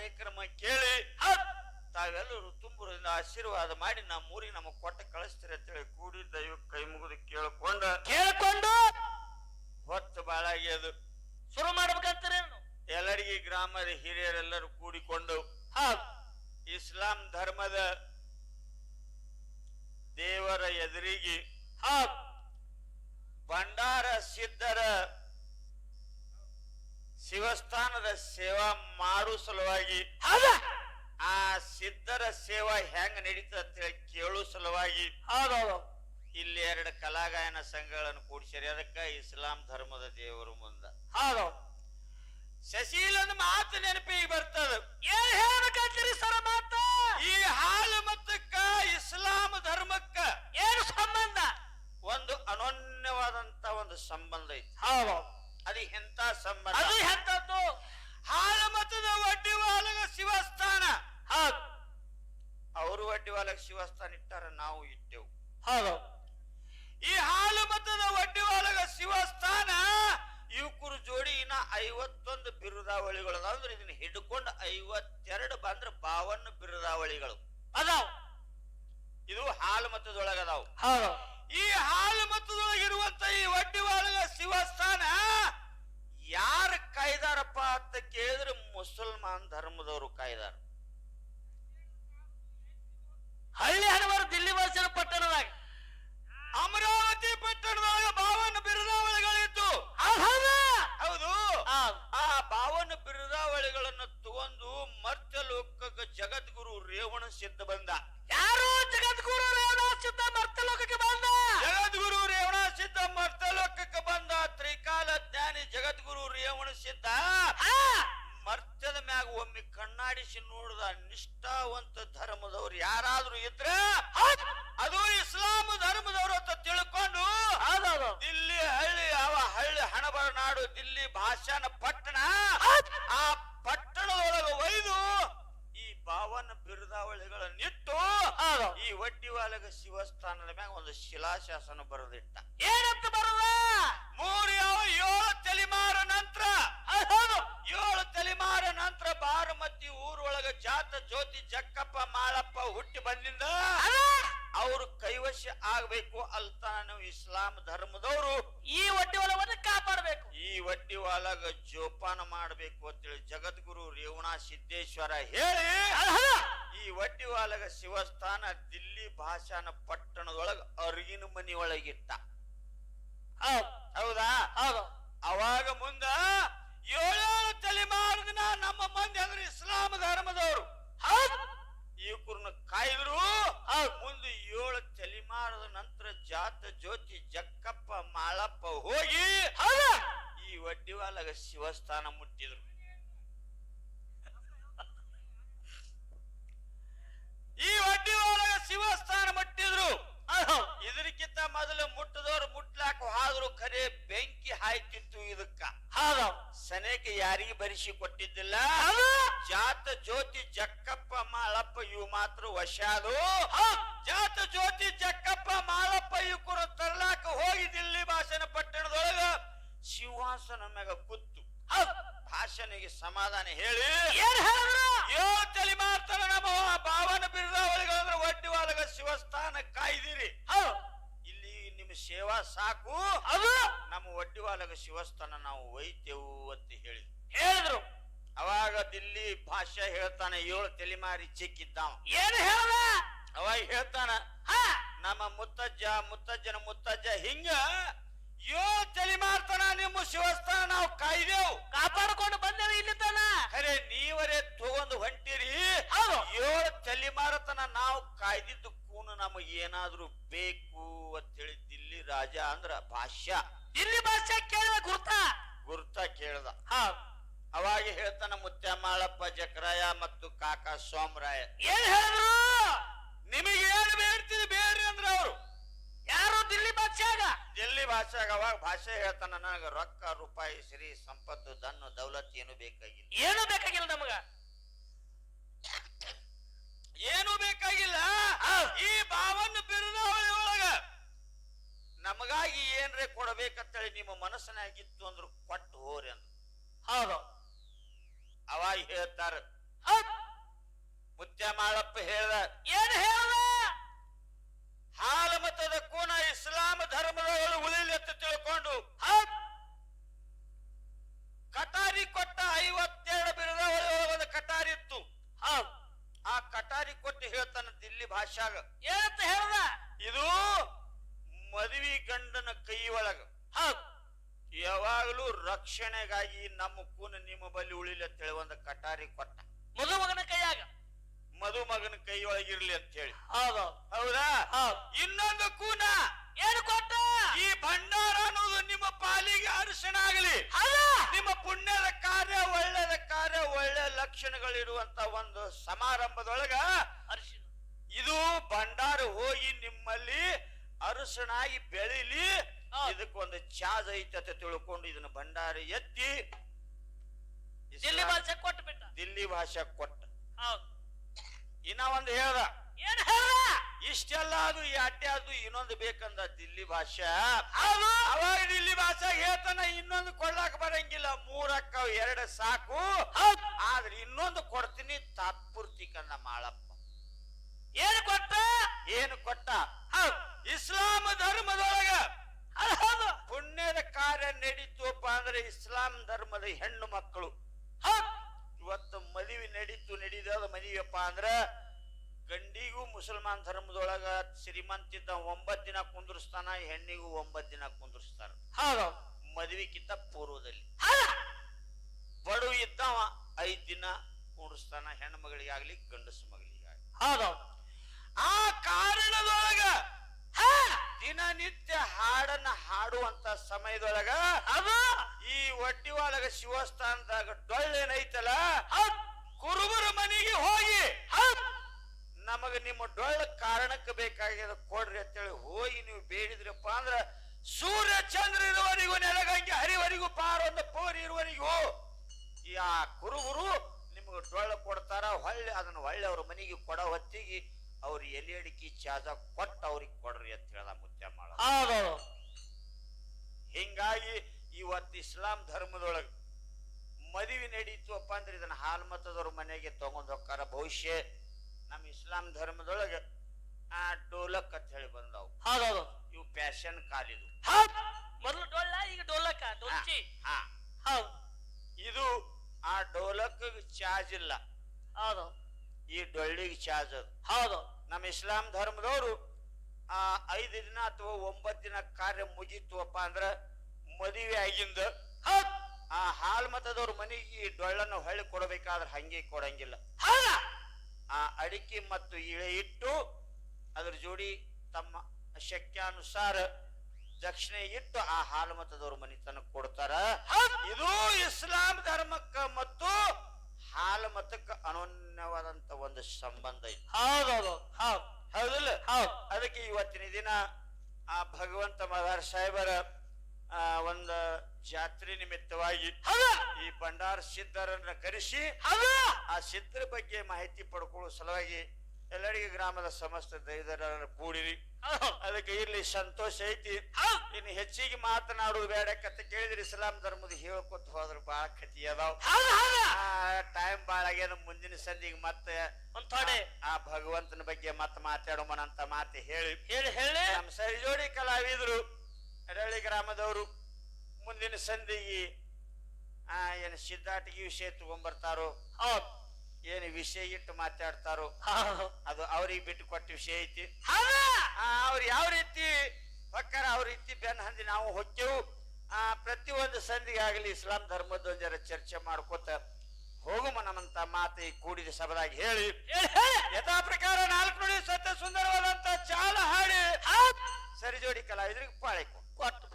ಕಾರ್ಯಕ್ರಮ ಕೇಳಿ ತಾವೆಲ್ಲರೂ ತುಂಬುರದಿಂದ ಆಶೀರ್ವಾದ ಮಾಡಿ ನಮ್ಮ ಊರಿಗೆ ನಮಗ್ ಕೊಟ್ಟ ಕಳಿಸ್ತೀರಿ ಅಂತೇಳಿ ಕೂಡಿ ದೈವ ಕೈ ಮುಗಿದು ಕೇಳ್ಕೊಂಡ ಕೇಳ್ಕೊಂಡು ಹೊತ್ತು ಬಾಳಾಗ್ಯದು ಶುರು ಮಾಡ್ಬೇಕಂತೀರೇನು ಎಲ್ಲರಿಗೆ ಗ್ರಾಮದ ಹಿರಿಯರೆಲ್ಲರೂ ಕೂಡಿಕೊಂಡು ಇಸ್ಲಾಂ ಧರ್ಮದ ದೇವರ ಎದುರಿಗೆ ಹಾ ಭಂಡಾರ ಸಿದ್ಧರ ಶಿವಸ್ಥಾನದ ಸೇವಾ ಮಾರು ಸಲುವಾಗಿ ಹೌದ? ಆ ಸಿದ್ಧರ ಸೇವಾ ಹೆಂಗ ನಡೀತದ ಅಂತೇಳಿ ಕೇಳು ಸಲುವಾಗಿ. ಹೌದೌದು. ಇಲ್ಲಿ ಎರಡು ಕಲಾಗಾಯನ ಸಂಘಗಳನ್ನು ಕೂಡಿಸ್ಯಾರ. ಅದಕ್ಕ ಇಸ್ಲಾಂ ಧರ್ಮದ ದೇವರು ಮುಂದ. ಹೌದು. ಶಶೀಲನ ಮಾತು ನೆನಪಿಗೆ ಬರ್ತದ. ಏನ್ ಹೇಳ್ಬೇಕಂತೀರಿ ಸರ ಮಾತ? ಈ ಹಾಲು ಮತ್ತಕ್ಕ ಇಸ್ಲಾಂ ಧರ್ಮಕ್ಕ ಏನು ಸಂಬಂಧ? ಒಂದು ಅನನ್ಯವಾದಂತ ಒಂದು ಸಂಬಂಧ ಐತಿ. ಹೌದು. ಅದು ಎಂತ ಸಂಬಂಧ? ಅದು ಎಂತದ್ದು ಹಾಲು ಮತದ ವಡ್ಡಿ ವಾಲಗ ಶಿವಸ್ಥಾನ. ಹಾ ಅವರು ವಡ್ಡಿ ವಾಲಗ ಶಿವಸ್ಥಾನ ಇಟ್ಟಾರ ನಾವು ಇಟ್ಟೆವು. ಹೌದು. ಈ ಹಾಲು ಮತದ ವಡ್ಡಿ ವಾಲಗ ಶಿವಸ್ಥಾನ ಯುವಕರು ಜೋಡಿ ಇನ್ನ ಐವತ್ತೊಂದು ಬಿರುದಾವಳಿಗಳು. ಅಂದ್ರೆ ಇದನ್ನ ಹಿಡ್ಕೊಂಡು ಐವತ್ತೆರಡು ಬಂದ್ರ ಬಾವನ್ನ ಬಿರುದಾವಳಿಗಳು. ಅದಾವ. ಇದು ಹಾಲು ಮತದೊಳಗದಾವ್ ಹೌದು ಈ ಹಾಲು ಮತದೊಳಗಿರುವಂತ ಈ ವಡ್ಡಿ ವಾಲಗ ಶಿವಸ್ಥಾನ ಯಾರು ಕಾಯ್ದಾರಪ್ಪ ಅಂತ ಕೇಳಿದ್ರೆ ಮುಸಲ್ಮಾನ್ ಧರ್ಮದವರು ಕಾಯ್ದಾರ. ಹಳ್ಳಿ ಹಣವಾರು ದಿಲ್ಲಿ ವಾಸಿನ ಪಟ್ಟಣದಾಗ ಅಮರಾವತಿ ಪಟ್ಟಣದಾಗ ಬಾವನ ಬಿರುದಾವಳಿಗಳಿತ್ತು. ಹೌದ್? ಆ ಬಾವನ ಬಿರುದಾವಳಿಗಳನ್ನು ತಗೊಂಡು ಮರ್ತ್ಯ ಲೋಕಕ್ಕೆ ಜಗದ್ಗುರು ರೇವಣ ಸಿದ್ಧ ಬಂದ ಯಾರು ಜಗದ್ಗುರು ರೇವಣ ಸಿದ್ಧ ಮರ್ತ ಲೋಕಕ್ಕೆ ಬಂದ ಜಗದ್ಗುರು ರೇವಣ ಸಿದ್ಧ ಮರ್ತ್ಯ ಲೋಕಕ್ಕೆ ಬಂದ ತ್ರಿಕಾಲ ಜ್ಞಾನಿ ಜಗದ್ಗುರು ರೇವಣ ಸಿದ್ಧ ಆ, ಮರ್ತ್ಯದ ಮ್ಯಾಗ ಒಮ್ಮೆ ಕಣ್ಣಾಡಿಸಿ ನೋಡಿದ ನಿಷ್ಠಾವಂತ ಧರ್ಮದವ್ರು ಯಾರಾದ್ರೂ ಇದ್ರೆ ಅದು ಇಸ್ಲಾಂ ಧರ್ಮದವರು ಅಂತ ತಿಳ್ಕೊಂಡು ದಿಲ್ಲಿ ಹಳ್ಳಿ ಅವ ಹಳ್ಳಿ ಹಣಬರ ನಾಡು ದಿಲ್ಲಿ ಭಾಷಾನ ಪಟ್ಟಣ ಆ ಪಟ್ಟಣದೊಳಗೆ ಒಯ್ದು ಈ ಪಾವನ ಬಿರುದಾವಳಿಗಳನ್ನಿಟ್ಟು ಈ ವಡ್ಡಿವಾಲಗ ಶಿವಸ್ಥಾನದ ಮ್ಯಾಗ ಒಂದು ಶಿಲಾಶಾಸನ ಬರೆದಿಟ್ಟ. ಏನಂತ ಬರದ? ಮೂರು ಯಾವ ಏಳು ತಲೆಮಾರ ನಂತರ ಏಳು ತಲೆಮಾರ ನಂತರ ಬಾರಮತಿ ಊರೊಳಗ ಜಾತ ಜ್ಯೋತಿ ಜಕ್ಕಪ್ಪ ಮಾಳಪ್ಪ ಹುಟ್ಟಿ ಬಂದಿಂದ ಅವರು ಕೈವಶ ಆಗ್ಬೇಕು ಅಲ್ತಾನ ನಾವು ಇಸ್ಲಾಂ ಧರ್ಮದವರು. ಈ ಒಡ್ಡಿ ಹೊಲವನ್ನು ಕಾಪಾಡಬೇಕು. ಈ ಒಟ್ಟಿ ಒಳಗ ಜೋಪಾನ ಮಾಡಬೇಕು ಅಂತೇಳಿ ಜಗದ್ಗುರು ರೇವಣಾ ಸಿದ್ದೇಶ್ವರ ಹೇಳಿ ಈ ಒಟ್ಟಿ ಒಳಗ ಶಿವಸ್ಥಾನ ದಿಲ್ಲಿ ಭಾಷಾನ ಪಟ್ಟಣದೊಳಗ ಅರಿಗಿನ ಮನಿ ಒಳಗಿಟ್ಟ ಹೌದಾ? ಅವಾಗ ಮುಂದ ಏಳೇಳು ತಲೆಮಾರು ನಮ್ಮ ಮಂದಿ ಅಂದ್ರೆ ಇಸ್ಲಾಂ ಧರ್ಮದವರು. ಹೌದು? ಇವಕರನ್ನ ಕಾಯ್ದ್ರು. ಮುಂದೆ ಏಳು ತಲೆಮಾರದ ನಂತರ ಜಾತ ಜ್ಯೋತಿ ಜಕ್ಕಪ್ಪ ಮಾಳಪ್ಪ ಹೋಗಿ ಈ ವಡ್ಡಿವಾಲಗ ಶಿವಸ್ಥಾನ ಮುಟ್ಟಿದ್ರು. ಈ ವಡ್ಡಿವಾಲಗ ಶಿವಸ್ಥಾನ ಮುಟ್ಟಿದ್ರು. ಇದಕ್ಕಿಂತ ಮೊದಲು ಮುಟ್ಟದವ್ರು ಮುಟ್ಲಾಕ ಹಾದ್ರು ಖರೆ ಬೆಂಕಿ ಹಾಯ್ತಿತ್ತು. ಸನೇಕ ಯಾರಿಗೆ ಬರಿಸಿ ಕೊಟ್ಟಿದ್ದಿಲ್ಲ? ಜಾತ ಜ್ಯೋತಿ ಜಕ್ಕಪ್ಪ ಮಾಳಪ್ಪ ಇವು ಮಾತ್ರ ವಶಾದು ಜಾತ ಜ್ಯೋತಿ ಜಕ್ಕಪ್ಪ ಮಾಳಪ್ಪ ಇವ್ಕರು ತರ್ಲಾಕ ಹೋಗಿ ದಿಲ್ಲಿ ಭಾಷಣ ಪಟ್ಟಣದೊಳಗ ಸಿಂಹಾಸನ ಮ್ಯಾಗ ಕೂತು. ಭಾಷಣಿಗೆ ಸಮಾಧಾನ ಹೇಳಿ. ತಲೆ ಮಾಡ್ತಾರ ನಮ್ಮ ಭಾವನ ಒಡ್ಡಿ ಒಳಗ ಶಿವಸ್ಥಾನ ಕಾಯ್ದಿರಿ. ಸೇವಾ ಸಾಕು. ಅದು? ನಮ್ಮ ಒಡ್ಡಿವಾಲಗ ಶಿವಸ್ಥಾನ ನಾವು ಒಯ್ತೇವು ಅಂತ ಹೇಳಿ. ಹೇಳಿದ್ರು. ಅವಾಗ ದಿಲ್ಲಿ ಭಾಷೆ ಹೇಳ್ತಾನೆ ಏಳು ತಲೆಮಾರಿ ಚಿಕ್ಕಿದ್ದಾವ. ಏನು ಹೇಳುವ ಅವಾಗ ಹೇಳ್ತಾನ ನಮ್ಮ ಮುತ್ತಜ್ಜ ಮುತ್ತಜ್ಜನ ಮುತ್ತಜ್ಜ ಹಿಂಗ ಏಳು ತಲೆಮಾರ್ತನ ನಿಮ್ಮ ಶಿವಸ್ಥಾನ ನಾವು ಕಾಯ್ದೆವು. ಕಾಪಾಡ್ಕೊಂಡು ಬಂದೇವೆ ಇಲ್ಲಿ ತನ. ಅರೆ ನೀವರೇ ತಗೊಂಡು ಹೊಂಟಿರಿ. ಏಳು ತಲೆಮಾರತನ ನಾವು ಕಾಯ್ದಿದ್ದು ಕೂನು ನಮಗೆ ಏನಾದ್ರೂ ಬೇಕು ಅಂತೇಳಿ ದಿಲ್ಲಿ ರಾಜ ಅಂದ್ರ ಭಾಷ್ಯ. ದಿಲ್ಲಿ ಭಾಷ್ಯ ಕೇಳಿದ ಗುರ್ತ? ಗುರ್ತ ಕೇಳ್ದ. ಅವಾಗ ಹೇಳ್ತಾನ ಮುತ್ಯಮಾಳಪ್ಪ ಜಕ್ರಾಯ ಮತ್ತು ಕಾಕಾ ಸೋಮರಾಯ. ಏನ್ ಹೇಳಿದ್ರು? ನಿಮಗೆ ಏನು ಬೇಡ್ತೀರಿ ಬೇಡ್ರಿ ಅಂದ್ರ ಅವರು. ಯಾರು? ದಿಲ್ಲಿ ಭಾಷ್ಯಾಗ? ದಿಲ್ಲಿ ಭಾಷ್ಯಾಗ ಅವಾಗ ಭಾಷೆ ಹೇಳ್ತಾನ ನನಗ ರೊಕ್ಕ ರೂಪಾಯಿ ಸಿರಿ ಸಂಪತ್ತು ದನ್ನು ದೌಲತ್ ಏನು ಬೇಕಾಗಿಲ್ಲ ಏನು ಬೇಕಾಗಿಲ್ಲ ನಮಗ ಏನು ಬೇಕಾಗಿಲ್ಲ ಈ ಭಾವನ್ನ ಬಿರುದಾವಳಿ ಒಳಗ ನಮಗಾಗಿ ಏನ್ರೆ ಕೊಡಬೇಕಂತೇಳಿ ನಿಮ್ಮ ಮನಸ್ಸಿನಾಗಿತ್ತು ಅಂದ್ರು ಕೊಟ್ಟು ಹೋರಿ ಅಂದ್ರು. ಹೌದು. ಅವ ಹೇಳ್ತಾರ ಹಾ ಮಾಡಪ್ಪ ಹೇಳ್ದ ಏನ್ ಹೇಳ್ದ? ಹಾಲ ಮತದ ಕೋನ ಇಸ್ಲಾಂ ಧರ್ಮದ ಉಳಿಲಿ ಅಂತ ತಿಳ್ಕೊಂಡು ಕಟಾರಿ ಕೊಟ್ಟ ಐವತ್ತೆರಡು ಬಿರುದ ಒಂದು ಕಟಾರಿ ಇತ್ತು. ಆ ಕಟಾರಿ ಕೊಟ್ಟು ಹೇಳ್ತಾನ ದಿಲ್ಲಿ ಭಾಷಾಗ. ಏನಂತ ಹೇಳ್ದ? ಇದು ಮದುವೆ ಗಂಡನ ಕೈ ಒಳಗ. ಹಾಕು ಯಾವಾಗಲೂ ರಕ್ಷಣೆಗಾಗಿ ನಮ್ಮ ಕೂನ ನಿಮ್ಮ ಬಳಿ ಉಳಿಲಿ ಅಂತ ಹೇಳಿ ಒಂದು ಕಟಾರಿ ಕೊಟ್ಟ. ಮದುಮಗನ ಕೈಯಾಗ. ಮದುಮಗನ ಕೈ ಒಳಗಿರ್ಲಿ ಅಂತ ಹೇಳಿ. ಹೌದು. ಹೌದಾ? ಇನ್ನೊಂದು ಕೂನ. ಏನು ಕೊಟ್ಟ? ಈ ಭಂಡಾರ ಅನ್ನೋದು ನಿಮ್ಮ ಪಾಲಿಗೆ ಅರಿಶಿಣ ಆಗಲಿ. ನಿಮ್ಮ ಪುಣ್ಯದ ಕಾರ್ಯ ಒಳ್ಳೆಯದ ಕಾರ್ಯ ಒಳ್ಳೆ ಲಕ್ಷಣಗಳಿರುವಂತ ಒಂದು ಸಮಾರಂಭದೊಳಗ ಅರಿಶಿನ. ಇದು ಭಂಡಾರ ಹೋಗಿ ನಿಮ್ಮಲ್ಲಿ ಅರಸನಾಗಿ ಬೆಳಿಲಿ. ಇದಕ್ಕೊಂದು ಚಾಜ್ ಐತೆ ಅಂತ ತಿಳ್ಕೊಂಡು ಇದನ್ನ ಭಂಡಾರ ಎತ್ತಿ ದಿಲ್ಲಿ ಭಾಷೆ ಕೊಟ್ಟು ಬಿಟ್ಟ. ದಿಲ್ಲಿ ಭಾಷೆ ಕೊಟ್ಟ. ಇನ್ನ ಒಂದು ಹೇಳ್ದ. ಏನ್ ಹೇಳ್ದ? ಇಷ್ಟೆಲ್ಲ ಅದು ಈ ಅಡ್ಡೆ ಅದು ಇನ್ನೊಂದು ಬೇಕಂದ ದಿಲ್ಲಿ ಭಾಷೆ. ಅವಾಗ ದಿಲ್ಲಿ ಭಾಷೆ ಹೇಳ್ತಾನ ಇನ್ನೊಂದು ಕೊಡ್ಲಾಕ ಬರಂಗಿಲ್ಲ. ಮೂರಕ್ಕ ಎರಡು ಸಾಕು. ಆದ್ರೆ ಇನ್ನೊಂದು ಕೊಡ್ತೀನಿ ತಾತ್ಪೂರ್ತಿಕನ್ನ ಮಾಳಪ್ಪ. ಏನು ಕೊಟ್ಟ? ಏನು ಕೊಟ್ಟ? ಇಸ್ಲಾಂ ಧರ್ಮದೊಳಗ. ಪುಣ್ಯದ ಕಾರ್ಯ ನಡೀತುಪ್ಪ ಅಂದ್ರೆ ಇಸ್ಲಾಂ ಧರ್ಮದ ಹೆಣ್ಣು ಮಕ್ಕಳು. ಇವತ್ತು ಮದುವೆ ನಡೀತು ನಡೀದ ಮದುವೆಪ್ಪ ಅಂದ್ರ ಗಂಡಿಗೂ ಮುಸಲ್ಮಾನ್ ಧರ್ಮದೊಳಗ ಶ್ರೀಮಂತಿದ್ದ ಒಂಬತ್ ದಿನ ಕುಂದ್ರಸ್ತಾನ ಹೆಣ್ಣಿಗೂ ಒಂಬತ್ ದಿನ ಕುಂದ್ರಸ್ತಾನ ಹೌದು. ಮದುವೆಕ್ಕಿಂತ ಪೂರ್ವದಲ್ಲಿ. ಬಡವ ಬಡು ಇದ್ದವ ಐದ್ ದಿನ ಕುಂಡ್ರಸ್ತಾನ ಹೆಣ್ಣು ಮಗಳಿಗಾಗ್ಲಿ ಗಂಡಸು ಮಗಳಿಗಾಗ್ಲಿ. ಹೌದು ಆ ಕಾರಣದೊಳಗ ಹಾ ದಿನನಿತ್ಯ ಹಾಡನ್ನ ಹಾಡುವಂತ ಸಮಯದೊಳಗ ಅದು ಈ ಒಟ್ಟಿ ಒಳಗ ಶಿವಸ್ಥಾನದಾಗ ಡೊಳ್ಳೇನೈತಲ್ಲ? ಕುರುಬರ ಮನೆಗೆ ಹೋಗಿ ನಮಗ ನಿಮ್ಮ ಡೊಳ್ಳ ಕಾರಣಕ್ಕೆ ಬೇಕಾಗ್ಯದ ಕೊಡ್ರಿ ಅಂತೇಳಿ ಹೋಗಿ ನೀವು ಬೇಡಿದ್ರಪ್ಪ ಅಂದ್ರ ಸೂರ್ಯ ಚಂದ್ರ ಇರುವವರಿಗೂ ನೆಲಗಂಗೆ ಹರಿವರೆಗೂ ಪಾರೊಂದು ಪೋರಿ ಇರುವರಿಗೂ ಈ ಆ ಕುರುಬರು ನಿಮಗೆ ಡೊಳ್ಳ ಕೊಡ್ತಾರ ಹೊಳ್ಳೆ ಅದನ್ನ ಹೊಳ್ಳೆ ಅವ್ರ ಮನೆಗೆ ಕೊಡ ಹೊತ್ತಿಗೆ ಅವ್ರ ಎಲೆ ಅಡಿಕೆ ಚಾದ ಕೊಟ್ಟು ಅವ್ರಿಗೆ ಕೊಡ್ರಿ ಅಂತ ಹೇಳ್ದ ಮುತ್ಯ ಮಾಡ. ಇವತ್ತು ಇಸ್ಲಾಂ ಧರ್ಮದೊಳಗೆ ಮದುವೆ ನಡೀತುವಪ್ಪ ಅಂದ್ರೆ ಇದನ್ನ ಹಾಲ್ಮತದವ್ರ ಮನೆಗೆ ತಗೊಂಡ್ ಹೋಗ್ತಾರ ಭವಿಷ್ಯ ನಮ್ಮ ಇಸ್ಲಾಂ ಧರ್ಮದೊಳಗೆ ಆ ಡೋಲಕ್ ಅಂತ ಹೇಳಿ ಬಂದವು. ಹೌದೌದು ಇವು ಪ್ಯಾಶನ್ ಕಾಲಿದು. ಮೊದಲು ಡೊಳ್ಳ ಈಗ ಡೋಲಕ ಹಾ ಹೌದು. ಇದು ಆ ಡೋಲಕ್ ಚಾರ್ಜ್ ಇಲ್ಲ. ಹೌದು ಈ ಡೊಳ್ಳಿಗೆ ಚಾರ್ಜ್ ಅದು. ಹೌದು. ನಮ್ಮ ಇಸ್ಲಾಂ ಧರ್ಮದವರು ಆ ಐದು ದಿನ ಅಥವಾ ಒಂಬತ್ತು ದಿನ ಕಾರ್ಯ ಮುಗೀತುವಪ್ಪ ಅಂದ್ರ ಮದುವೆ ಆಗಿಂದ ಆ ಹಾಲ್ ಮತದವ್ರ ಮನೆಗೆ ಈ ಡೊಳ್ಳನ್ನು ಹೊಳ್ಳಿ ಕೊಡಬೇಕಾದ್ರೆ ಹಂಗೆ ಕೊಡಂಗಿಲ್ಲ. ಆ ಅಡಿಕೆ ಮತ್ತು ಇಳೆ ಇಟ್ಟು ಅದ್ರ ಜೋಡಿ ತಮ್ಮ ಶಕ್ಯಾನುಸಾರ ದಕ್ಷಿಣೆ ಇಟ್ಟು ಆ ಹಾಲು ಮತದವ್ರ ಮನೆ ತನಕ ಕೊಡ್ತಾರ. ಇದು ಇಸ್ಲಾಂ ಧರ್ಮಕ್ಕ ಮತ್ತು ಹಾಲು ಮತಕ್ಕ ಅನನ್ಯವಾದಂತ ಒಂದು ಸಂಬಂಧ ಐತಿ ಹೌದೌದು. ಹೌದು. ಹೌದಿಲ್ಲ? ಹೌದು. ಅದಕ್ಕೆ ಇವತ್ತಿನ ದಿನ ಆ ಭಗವಂತ ಮದಾರ್ ಸಾಹೇಬರ ಆ ಒಂದು ಜಾತ್ರೆ ನಿಮಿತ್ತವಾಗಿ ಈ ಭಂಡಾರ ಸಿದ್ಧರನ್ನ ಕರೆಸಿ ಆ ಸಿದ್ಧರ ಬಗ್ಗೆ ಮಾಹಿತಿ ಪಡ್ಕೊಳ್ಳೋ ಸಲುವಾಗಿ ಎಲ್ಲರಿಗೆ ಗ್ರಾಮದ ಸಮಸ್ತ ದೈದರನ್ನು ಕೂಡಿರಿ. ಅದಕ್ಕೆ ಇಲ್ಲಿ ಸಂತೋಷ ಐತಿ. ಇನ್ನು ಹೆಚ್ಚಿಗೆ ಮಾತನಾಡುವುದು ಬೇಡ ಕತೆ ಕೇಳಿದ್ರೆ ಇಸ್ಲಾಂ ಧರ್ಮದ ಹೇಳ್ಕೊತ ಹೋದ್ರ ಬಹಳ ಕತಿ ಅದಾವ. ಟೈಮ್ ಬಾಳ ಆಗ್ಯದ ಮುಂದಿನ ಸಂದಿಗೆ ಮತ್ತೆ ಆ ಭಗವಂತನ ಬಗ್ಗೆ ಮತ್ತೆ ಮಾತಾಡೋಮನಂತ ಮಾತು ಹೇಳಿ. ಹೇಳಿ ಹೇಳಿ. ನಮ್ಮ ಸರಿಜೋಡಿ ಕಲಾವಿದರು. ಎಡಳ್ಳಿ ಗ್ರಾಮದವರು ಮುಂದಿನ ಸಂಧಿಗೆ ಆ ಏನು ಸಿದ್ಧಾಟಿಗೆ ವಿಷಯ ತಗೊಂಡ್ಬರ್ತಾರೋ ಹೌದ್ ಏನು ವಿಷಯ ಇಟ್ಟು ಮಾತಾಡ್ತಾರೋ ಅದು ಅವ್ರಿಗೆ ಬಿಟ್ಟು ಕೊಟ್ಟ ವಿಷಯ ಐತಿ. ಅವ್ರು ಯಾವ ರೀತಿ ಪಕ್ಕರ ಅವ್ರ ರೀತಿ ಬೆನ್ ಹಂದಿ ನಾವು ಹೊಕ್ಕೆವು ಆ ಒಂದು ಸಂಧಿಗೆ ಆಗಲಿ ಇಸ್ಲಾಂ ಧರ್ಮದ ಒಂದ್ ಚರ್ಚೆ ಮಾಡ್ಕೋತ ಹೋಗುಮ ನಮ್ಮಂತ ಮಾತು ಈ ಕೂಡಿದ ಸಭದಾಗ ಹೇಳಿ. ಯಥಾ ಪ್ರಕಾರ ನಾಲ್ಕು ನೋಡಿ ಸತ್ಯ ಸುಂದರವಾದಂತ ಚಾಲ ಹಾಡಿ ಸರಿಜೋಡಿ ಕಲಾವಿದರಿಗೆ ಪಾಳೆ what